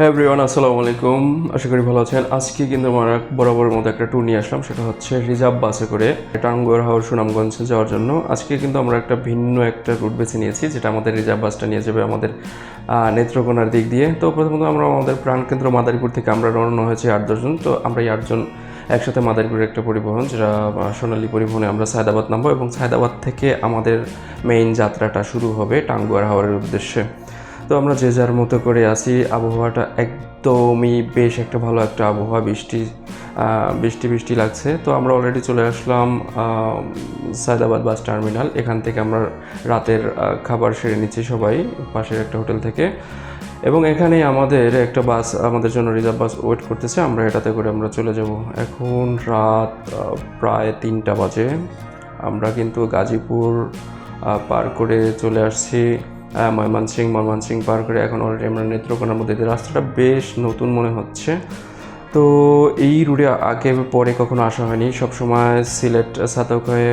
হ্যাঁ এভরিওয়ান, আসসালামু আলাইকুম। আশা করি ভালো আছেন। আজকে কিন্তু আমরা বরাবরের মতো একটা ট্যুর নিয়ে আসলাম। সেটা হচ্ছে রিজার্ভ বাসে করে টাঙ্গুয়ার হাওড় সুনামগঞ্জ যাওয়ার জন্য। আজকে কিন্তু আমরা একটা ভিন্ন একটা রুট বেছে নিয়েছি, যেটা আমাদের রিজার্ভ বাসটা নিয়ে যাবে আমাদের নেত্রকোনার দিক দিয়ে। তো প্রথমত আমরা আমাদের প্রাণকেন্দ্র মাদারীপুর থেকে আমরা রওনা হয়েছি আট দশজন তো আমরা এই আটজন একসাথে মাদারীপুরের একটা পরিবহন, যেটা সোনালী পরিবহনে আমরা সায়দাবাদ নামবো। এবং সায়দাবাদ থেকে আমাদের মেইন যাত্রাটা শুরু হবে টাঙ্গুয়ার হাওড়ের উদ্দেশ্যে। তো আমরা যে যার মতো করে আসি আবহাওয়াটা একদমই বেশ একটা ভালো একটা আবহাওয়া, বৃষ্টি বৃষ্টি বৃষ্টি লাগছে। তো আমরা অলরেডি চলে আসলাম সায়দাবাদ বাস টার্মিনাল। এখান থেকে আমরা রাতের খাবার সেরে নিচ্ছি সবাই, পাশের একটা হোটেল থেকে। এবং এখানে আমাদের একটা বাস আমাদের জন্য রিজার্ভ বাস ওয়েট করতেছে। আমরা এটাতে করে আমরা চলে যাব। এখন রাত প্রায় তিনটা বাজে। আমরা কিন্তু গাজীপুর পার করে চলে আসছি। ময়মনসিং ময়মনসিং পার করে এখন অলরেডি আমরা নেত্রকোনার মধ্যে। রাস্তাটা বেশ নতুন মনে হচ্ছে। তো এই রুটে আগে পরে কখনো আসা হয়নি। সবসময় সিলেট সাতক হয়ে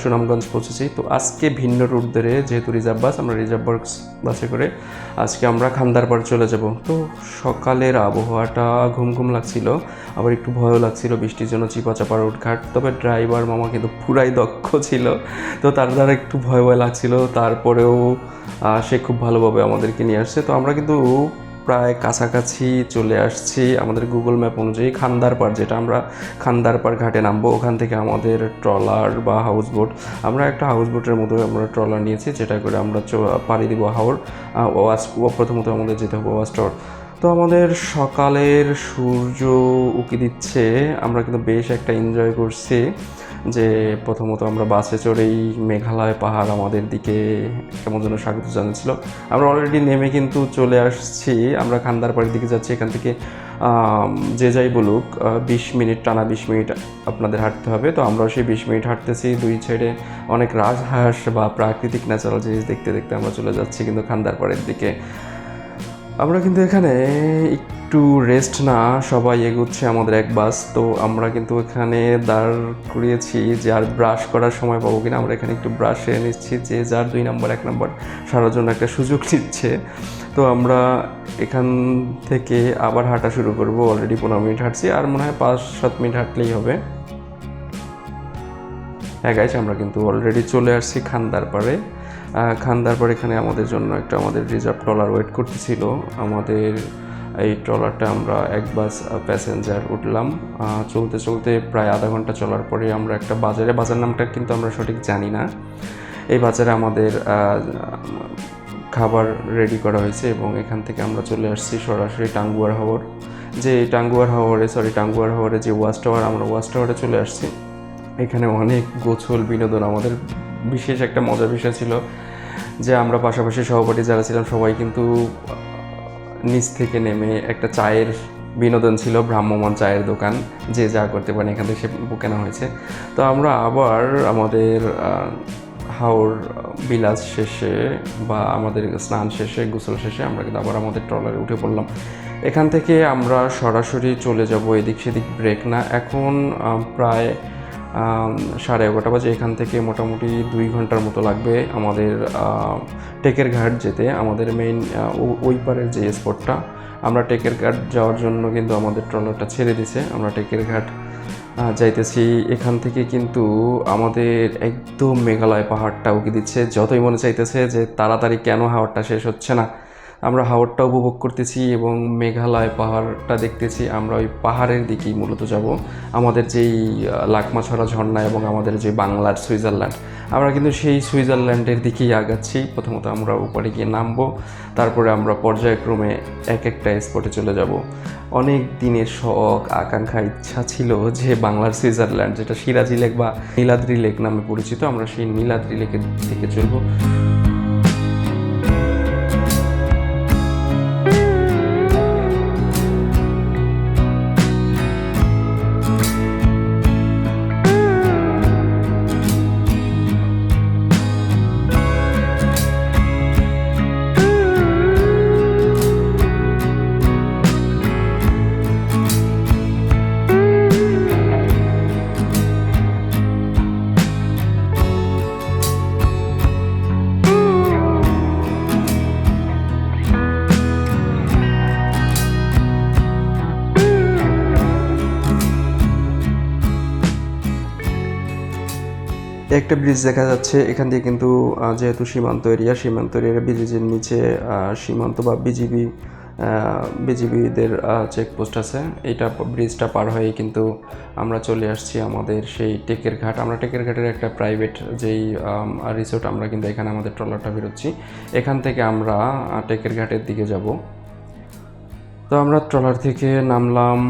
সুনামগঞ্জ পৌঁছেছি। তো আজকে ভিন্ন রুট ধরে যেহেতু রিজার্ভ বাস, আমরা রিজার্ভ বাস, বাসে করে আজকে আমরা খান্দারপাড় চলে যাব। তো সকালের আবহাওয়াটা ঘুম ঘুম লাগছিল, আবার একটু ভয়ও লাগছিল, বৃষ্টির জন্য চিপা চাপা রোডঘাট তবে ড্রাইভার মামা কিন্তু পুরাই দক্ষ ছিল, তো তার দ্বারা একটু ভয় ভয় লাগছিল। তারপরেও সে খুব ভালোভাবে আমাদেরকে নিয়ে আসছে। তো আমরা কিন্তু প্রায় কাছাকাছি চলে আসছি আমাদের গুগল ম্যাপ অনুযায়ী খান্দারপাড় যেটা আমরা খান্দারপাড় ঘাটে নামবো। ওখান থেকে আমাদের ট্রলার বা হাউস বোট আমরা একটা হাউস বোটের মতো আমরা ট্রলার নিয়েছি যেটা করে আমরা পাড়ি দিব হাওড় আহ, ওয়াশ ও প্রথমত আমাদের যেতে হবে ওয়াশ টাওয়ার তো আমাদের সকালের সূর্য উকি দিচ্ছে আমরা কিন্তু বেশ একটা এনজয় করছি। যে প্রথমত আমরা বাসে চড়েই মেঘালয় পাহাড় আমাদের দিকে কেমন যেন স্বাগত জানাচ্ছিল। আমরা অলরেডি নেমে কিন্তু চলে আসছি। আমরা খান্দারপাড়ির দিকে যাচ্ছি। এখান থেকে যে যাই বলুক বিশ মিনিট, টানা বিশ মিনিট আপনাদের হাঁটতে হবে। তো আমরাও সেই বিশ মিনিট হাঁটতেছি। দুই ছেড়ে অনেক রাজহাঁস বা প্রাকৃতিক ন্যাচারাল জিনিস দেখতে দেখতে আমরা চলে যাচ্ছি কিন্তু খান্দারপাড়ের দিকে। আমরা কিন্তু এখানে একটু রেস্ট না, সবাই এগুচ্ছে আমাদের এক বাস, তো আমরা কিন্তু এখানে দাঁড় করিয়েছি যে আর ব্রাশ করার সময় পাবো কিনা। আমরা এখানে একটু ব্রাশ সেরে নিচ্ছি যে যার দুই নম্বর এক নম্বর সারার জন্য একটা সুযোগ নিচ্ছে। তো আমরা এখান থেকে আবার হাঁটা শুরু করব। অলরেডি পনেরো মিনিট হাঁটছি, আর মনে হয় পাঁচ সাত মিনিট হাঁটলেই হবে। হ্যাঁ গাইজ আমরা কিন্তু অলরেডি চলে আসছি খান্দার পাড়ে। আহ, খান্দার পাড়ে এখানে আমাদের জন্য একটা আমাদের রিজার্ভ ট্রলার ওয়েট করতেছিল। আমাদের এই ট্রলারটা আমরা এক বাস প্যাসেঞ্জার উঠলাম। চলতে চলতে প্রায় আধা ঘণ্টা চলার পরে আমরা একটা বাজারে বাজার নামটা কিন্তু আমরা সঠিক জানি না। এই বাজারে আমাদের খাবার রেডি করা হয়েছে এবং এখান থেকে আমরা চলে আসছি সরাসরি টাঙ্গুয়ার হাওর। যে টাঙ্গুয়ার হাওরে সরি টাঙ্গুয়ার হাওরে যে ওয়াচ টাওয়ার আমরা ওয়াচ টাওয়ারে চলে আসছি। এখানে অনেক গোছল বিনোদন আমাদের বিশেষ একটা মজার বিষয় ছিল যে আমরা পাশাপাশি সহপাঠী যারা ছিলাম, সবাই কিন্তু নিচ থেকে নেমে একটা চায়ের বিনোদন ছিল ভ্রাম্যমান চায়ের দোকান, যে যা করতে পারেন এখান থেকে সে কেনা হয়েছে। তো আমরা আবার আমাদের হাওর বিলাস শেষে বা আমাদের স্নান শেষে, গোসল শেষে আমরা কিন্তু আবার আমাদের ট্রলারে উঠে পড়লাম। এখান থেকে আমরা সরাসরি চলে যাব, এদিক সেদিক ব্রেক না। এখন প্রায় সাড়ে এগারোটা বাজে, এখান থেকে মোটামুটি দুই ঘণ্টার মতো লাগবে আমাদের টেকের ঘাট যেতে, আমাদের মেইন ওই পারের যে স্পটটা আমরা টেকের ঘাট যাওয়ার জন্য কিন্তু আমাদের ট্রলারটা ছেড়ে দিছে। আমরা টেকের ঘাট যাইতেছি। এখান থেকে কিন্তু আমাদের একদম মেঘালয় পাহাড়টা উকি দিচ্ছে। যতই মনে চাইতেছে যে তাড়াতাড়ি কেন হাওয়ারটা শেষ হচ্ছে না আমরা হাওরটা উপভোগ করতেছি এবং মেঘালয় পাহাড়টা দেখতেছি, আমরা ওই পাহাড়ের দিকেই মূলত যাব। আমাদের যেই লাকমাছড়া ঝর্ণা এবং আমাদের যে বাংলার সুইজারল্যান্ড, আমরা কিন্তু সেই সুইজারল্যান্ডের দিকেই আগাচ্ছি। প্রথমত আমরা উপরে গিয়ে নামবো, তারপরে আমরা পর্যায়ক্রমে এক একটা স্পটে চলে যাব। অনেক দিনের শখ, আকাঙ্ক্ষা, ইচ্ছা ছিল যে বাংলার সুইজারল্যান্ড, যেটা সিরাজি লেক বা নীলাদ্রি লেক নামে পরিচিত, আমরা সেই নীলাদ্রি লেকের দিকে চলবো। একটা ব্রিজ দেখা যাচ্ছে, এখান দিয়ে কিন্তু যেহেতু সীমান্ত এরিয়া সীমান্ত এরিয়ার ব্রিজের নিচে সীমান্ত বা বিজিবি বিজিবিদের চেকপোস্ট আছে। এইটা ব্রিজটা পার হয়ে কিন্তু আমরা চলে আসছি আমাদের সেই টেকের ঘাট। আমরা টেকের ঘাটের একটা প্রাইভেট যেই রিসোর্ট আমরা কিন্তু এখানে আমাদের ট্রলারটা বেরোচ্ছি। এখান থেকে আমরা টেকের ঘাটের দিকে যাব। তো আমরা ট্রলার থেকে নামলাম।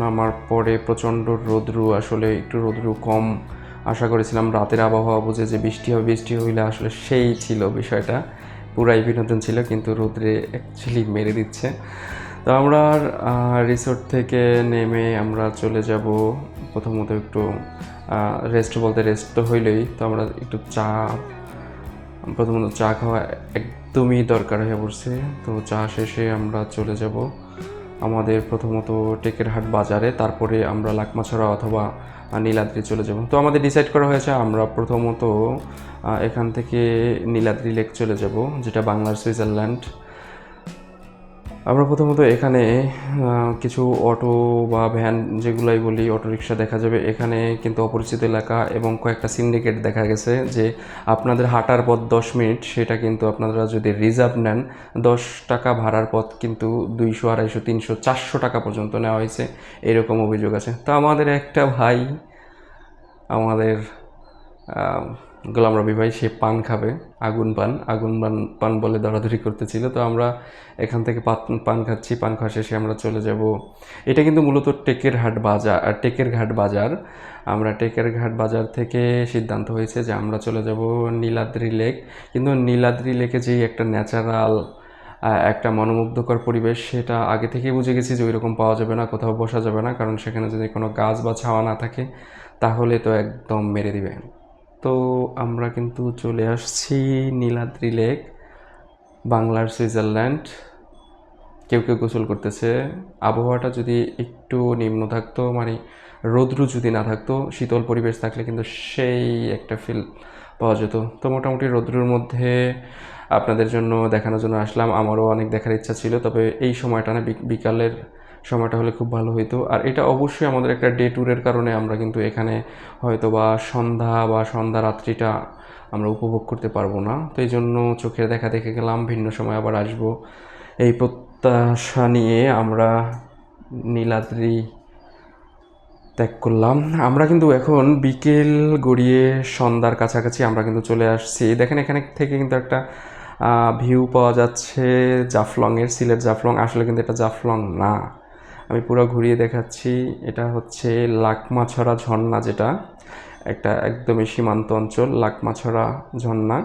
নামার পরে প্রচণ্ড রোদ্রু, আসলে একটু রোদ্রু কম। আশা করেছিলাম রাতের আবহাওয়া বুঝে যে বৃষ্টি হবে, বৃষ্টি হইলে আসলে সেই ছিল বিষয়টা। পুরাই বিনোদন ছিল, কিন্তু রোদ্রে অ্যাকচুয়ালি মেরে দিচ্ছে। তো আমরা রিসোর্ট থেকে নেমে আমরা চলে যাব। প্রথমত একটু রেস্ট বলতে রেস্ট তো হইলেই। তো আমরা একটু চা, প্রথমত চা খাওয়া একদমই দরকার হয়ে পড়ছে। তো চা শেষে আমরা চলে যাব। আমাদের প্রথমত টেকেরহাট বাজারে, তারপরে আমরা লাকমাছড়া অথবা নীলাদ্রি চলে যাব। তো আমাদের ডিসাইড করা হয়েছে, আমরা প্রথমত এখান থেকে নীলাদ্রি লেক চলে যাব, যেটা বাংলার সুইজারল্যান্ড। আমরা প্রথমত এখানে কিছু অটো বা ভ্যান যেগুলাই বলি অটো রিক্সা দেখা যাবে। এখানে কিন্তু অপরিচিত এলাকা এবং কয়েকটা সিন্ডিকেট দেখা গেছে যে আপনাদের হাঁটার পথ দশ মিনিট, সেটা কিন্তু আপনারা যদি রিজার্ভ নেন, দশ টাকা ভাড়ার পথ কিন্তু দুইশো, আড়াইশো, তিনশো, চারশো টাকা পর্যন্ত নেওয়া হয়েছে। এরকম অভিযোগ আছে। তো আমাদের একটা ভাই, আমাদের আহ, গোলাম রবি ভাই সে পান খাবে আগুন পান আগুন পান পান বলে দরাদরি করতেছিল। তো আমরা এখান থেকে পান খাচ্ছি পান খাওয়া শেষে আমরা চলে যাব। এটা কিন্তু মূলত টেকের হাট বাজার টেকের ঘাট বাজার। আমরা টেকের ঘাট বাজার থেকে সিদ্ধান্ত হয়েছে যে আমরা চলে যাব নীলাদ্রি লেক। কিন্তু নীলাদ্রি লেকে যেই একটা ন্যাচারাল একটা মনোমুগ্ধকর পরিবেশ সেটা আগে থেকেই বুঝে গেছি যে ওইরকম পাওয়া যাবে না কোথাও বসা যাবে না। কারণ সেখানে যদি কোনো গাছ বা ছাওয়া না থাকে তাহলে তো একদম মেরে দিবে। তো আমরা কিন্তু চলে আসছি নীলাদ্রি লেক, বাংলার সুইজারল্যান্ড। কেউ কেউ গোসল করতেছে। আবহাওয়াটা যদি একটু নিম্ন থাকতো মানে রৌদ্রু যদি না থাকতো, শীতল পরিবেশ থাকলে কিন্তু সেই একটা ফিল পাওয়া যেত। তো মোটামুটি রৌদ্রুর মধ্যে আপনাদের জন্য দেখানোর জন্য আসলাম। আমারও অনেক দেখার ইচ্ছা ছিল, তবে এই সময়টা না, বিক- বিকালের সময়টা হলে খুব ভালো হইতো। আর এটা অবশ্যই আমাদের একটা ডে ট্যুরের কারণে আমরা কিন্তু এখানে হয়তো বা সন্ধ্যা বা সন্ধ্যা রাত্রিটা আমরা উপভোগ করতে পারব না। তো এই জন্য চোখের দেখা দেখে গেলাম, ভিন্ন সময় আবার আসব। এই প্রত্যাশা নিয়ে আমরা নীলাদ্রি ত্যাগ করলাম। আমরা কিন্তু এখন বিকেল গড়িয়ে সন্ধ্যার কাছাকাছি আমরা কিন্তু চলে আসছি। দেখেন এখানে থেকে কিন্তু একটা ভিউ পাওয়া যাচ্ছে জাফলংয়ের, সিলেট জাফলং। আসলে কিন্তু এটা জাফলং না। আমি পুরো ঘুরিয়ে দেখাচ্ছি। এটা হচ্ছে লাকমাছড়া ঝর্ণা যেটা। একটা একদমই সীমান্ত অঞ্চল, লাকমাছড়া ঝর্ণা।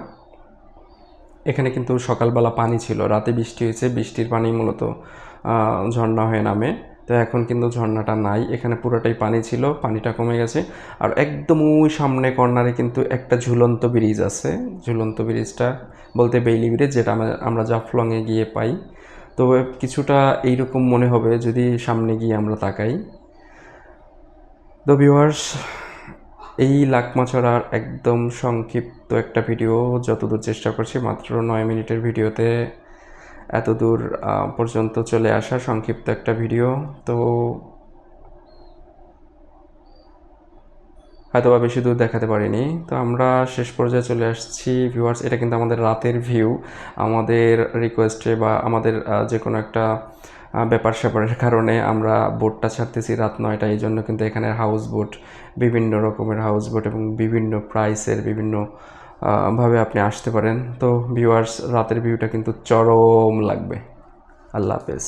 এখানে কিন্তু সকালবেলা পানি ছিল, রাতে বৃষ্টি হয়েছে। বৃষ্টির পানি মূলত ঝর্ণা হয়ে নামে। তো এখন কিন্তু ঝর্ণাটা নাই। এখানে পুরোটাই পানি ছিল, পানিটা কমে গেছে। আর একদম ওই সামনে কর্নারে কিন্তু একটা ঝুলন্ত ব্রিজ আছে। ঝুলন্ত ব্রিজটা বলতে বেইলি ব্রিজ, যেটা আমরা জাফলংয়ে গিয়ে পাই। তো কিছুটা এইরকম মনে হবে যদি সামনে গিয়ে আমরা তাকাই। তো ভিউয়ার্স এই লাকমাছড়ার একদম সংক্ষিপ্ত একটা ভিডিও, যতদূর চেষ্টা করছি, মাত্র নয় মিনিটের ভিডিওতে এতদূর পর্যন্ত চলে আসা সংক্ষিপ্ত একটা ভিডিও। তো হয়তো বা বেশি দূর দেখাতে পারিনি। তো আমরা শেষ পর্যায়ে চলে আসছি। ভিউয়ার্স এটা কিন্তু আমাদের রাতের ভিউ আমাদের রিকোয়েস্টে বা আমাদের যে কোনো একটা ব্যাপার স্যাপারের কারণে আমরা বোটটা ছাড়তেছি রাত নয়টা। এই জন্য কিন্তু এখানে হাউস বোট বিভিন্ন রকমের হাউস বোট এবং বিভিন্ন প্রাইসের বিভিন্ন ভাবে আপনি আসতে পারেন। তো ভিউয়ার্স রাতের ভিউটা কিন্তু চরম লাগবে। আল্লাহ হাফেজ।